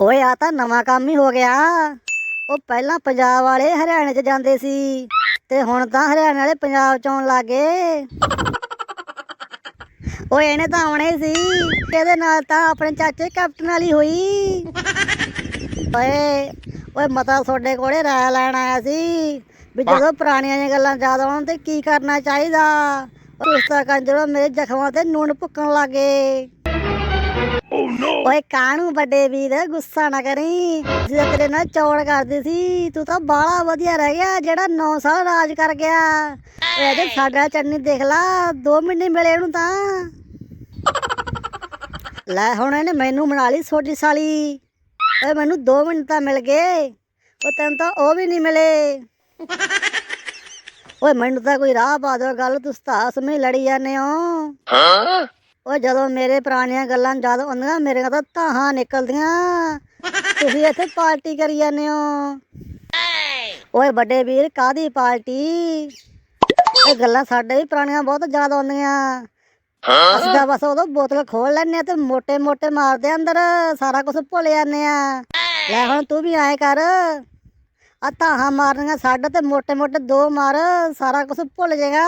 ਓਏ ਆ ਤਾਂ ਨਵਾਂ ਕੰਮ ਹੀ ਹੋ ਗਿਆ। ਉਹ ਪਹਿਲਾਂ ਪੰਜਾਬ ਵਾਲੇ ਹਰਿਆਣੇ 'ਚ ਜਾਂਦੇ ਸੀ ਤੇ ਹੁਣ ਤਾਂ ਹਰਿਆਣੇ ਵਾਲੇ ਪੰਜਾਬ 'ਚ ਆਉਣ ਲੱਗੇ ਓਏ ਇਹਨੇ ਤਾਂ ਆਉਣਾ ਸੀ ਇਹਦੇ ਨਾਲ ਤਾਂ ਆਪਣੇ ਚਾਚੇ ਕੈਪਟਨ ਵਾਲੀ ਹੋਈ। ਓਏ ਓਏ ਮਤਾ ਤੁਹਾਡੇ ਕੋਲੇ ਰਾਇ ਲੈਣ ਆਇਆ ਸੀ ਵੀ ਜਦੋਂ ਪੁਰਾਣੀਆਂ ਜਿਹੀਆਂ ਗੱਲਾਂ ਯਾਦ ਆਉਣ ਤੇ ਕੀ ਕਰਨਾ ਚਾਹੀਦਾ? ਉਸ ਤਾਂ ਕੰਜਰੋ ਮੇਰੇ ਜ਼ਖਮਾਂ ਤੇ ਨੂਣ ਭੁੱਕਣ ਲੱਗੇ ਓਏ ਕਾਣੂ ਵੱਡੇ ਵੀਰ, ਗੁੱਸਾ ਨਾ ਕਰੀ। ਜਦੋਂ ਤੇਰੇ ਨਾਲ ਚੌੜ ਕਰਦੀ ਸੀ, ਤੂੰ ਤਾਂ ਬਾਲਾ ਵਧੀਆ ਰਹਿ ਗਿਆ, ਜਿਹੜਾ 9 ਸਾਲ ਰਾਜ ਕਰ ਗਿਆ। ਓਏ ਤੇ ਸਾਡਾ ਚੰਨੀ ਦੇਖ ਲਾ 2 ਮਹੀਨੇ ਮਿਲੇ ਉਹਨੂੰ ਤਾਂ। ਲੈ ਹੁਣ ਇਹਨੇ ਮੈਨੂੰ ਬਣਾ ਲਈ ਛੋਟੀ ਸਾਲੀ। ਓਏ ਮੈਨੂੰ 2 ਮਿੰਟ ਤਾਂ ਮਿਲ ਗਏ, ਉਹ ਤੈਨੂੰ ਤਾਂ ਉਹ ਵੀ ਨਹੀਂ ਮਿਲੇ। ਓਏ ਮੈਨੂੰ ਤਾਂ ਕੋਈ ਰਾਹ ਪਾ ਦਿਓ, ਗੱਲ ਤੁਸੀਂ ਤਾਂ ਸਮੇਂ ਲੜੀ ਜਾਂਦੇ ਹੋ? ਉਹ ਜਦੋਂ ਮੇਰੇ ਪੁਰਾਣੀਆਂ ਗੱਲਾਂ ਯਾਦ ਆਉਂਦੀਆਂ, ਮੇਰੇ ਤਾਂ ਧਾਹਾਂ ਨਿਕਲਦੀਆਂ। ਤੁਸੀਂ ਇੱਥੇ ਪਾਰਟੀ ਕਰੀ ਜਾਂਦੇ ਹੋ। ਓਏ ਵੱਡੇ ਵੀਰ ਕਾਦੀ ਪਾਰਟੀ? ਇਹ ਗੱਲਾਂ ਸਾਡੇ ਵੀ ਪੁਰਾਣੀਆਂ ਬਹੁਤ ਯਾਦ ਆਉਂਦੀਆਂ। ਅਸੀਂ ਤਾਂ ਬਸ ਉਦੋਂ ਬੋਤਲ ਖੋਲ ਲੈਨੇ ਤੇ ਮੋਟੇ ਮੋਟੇ ਮਾਰਦੇ ਅੰਦਰ, ਸਾਰਾ ਕੁਝ ਭੁੱਲ ਜਾਂਦੇ ਆ ਲੈ ਹੁਣ ਤੂੰ ਵੀ ਆਏ ਕਰ। ਆ ਧਾਹਾਂ ਮਾਰਨੀਆਂ ਸਾਡੇ ਤੇ ਮੋਟੇ ਮੋਟੇ ਦੋ ਮਾਰ, ਸਾਰਾ ਕੁਝ ਭੁੱਲ ਜਾਏਗਾ।